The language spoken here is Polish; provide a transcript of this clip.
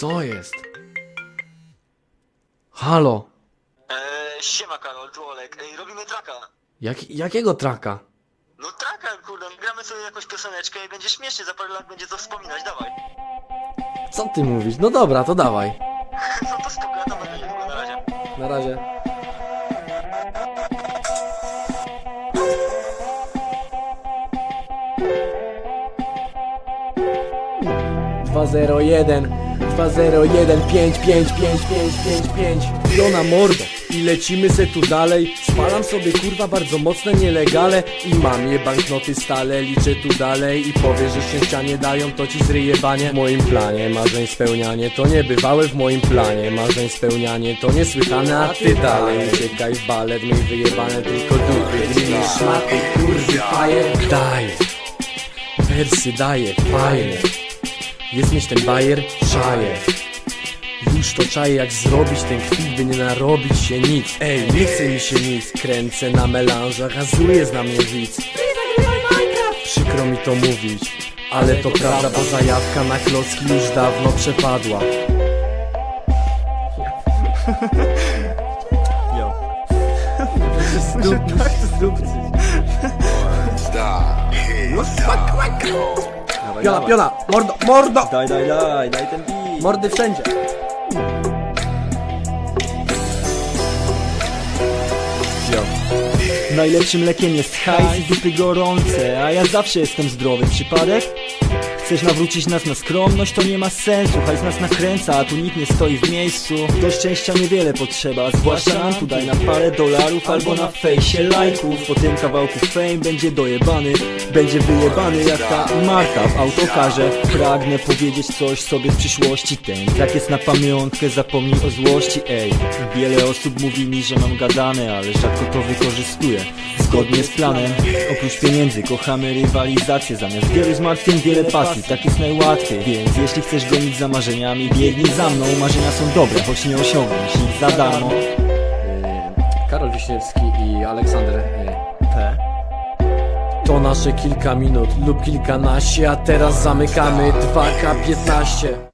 Co jest? Halo? Eee, siema Karol, tu Olek. Ej, robimy traka. Jak, jakiego traka? No traka, kurde, gramy sobie jakąś pioseneczkę i będzie śmiesznie, za parę lat będzie to wspominać, dawaj. Co ty mówisz? No dobra, to dawaj. No to spoko, niedługo, na razie. Na razie. Dwa zero jeden, dwa zero jeden, pięć, pięć, pięć, pięć, pięć, pięć. Jona mordo i lecimy se tu dalej. Spalam sobie kurwa bardzo mocne nielegale i mam je banknoty stale. Liczę tu dalej i powiesz, że szczęścia nie dają, to ci zryje banie. W moim planie marzeń spełnianie to niebywałe w moim planie. Marzeń spełnianie to niesłychane, a ty dalej uciekaj w balet, my wyjebane tylko dupy. Gliny, szmaty, kurwy, faje. Daję, wersy daję, fajne. Jest mieć ten bajer, czaję Już to czaję jak zrobić ten kwit, by nie narobić się nic. Ej, nie chce mi się nic, kręcę na melanżach, azuje zna mnie widz. Przykro mi to mówić, ale to prawda, bo zajawka na klocki już dawno przepadła. Yo. tak. Zdupcy. Piona, piona, mordo, mordo! Daj, daj, daj, daj ten beat. Mordy wszędzie Najlepszym lekiem jest hajs i dupy gorące A ja zawsze jestem zdrowy, przypadek? Chcesz nawrócić nas na skromność, to nie ma sensu. Hajs nas nakręca, a tu nikt nie stoi w miejscu. Do szczęścia niewiele potrzeba, zwłaszcza nam tu daj na parę dolarów Albo na fejsie lajków. Po tym kawałku fame będzie dojebany Będzie wyjebany jak ta Marta w autokarze. Pragnę powiedzieć coś sobie z przyszłości. Ten tak jest na pamiątkę, zapomnij o złości. Ej, wiele osób mówi mi, że mam gadane Ale rzadko to wykorzystuję. Zgodnie z planem, oprócz pieniędzy kochamy rywalizację. Zamiast wielu zmartwień, wiele pasji, tak jest najłatwiej Więc jeśli chcesz gonić za marzeniami, biegnij za mną. Marzenia są dobre, choć nie osiągniesz ich za darmo. Karol Wiśniewski i Aleksander y, P. To nasze kilka minut lub kilkanaście, a teraz zamykamy 2K15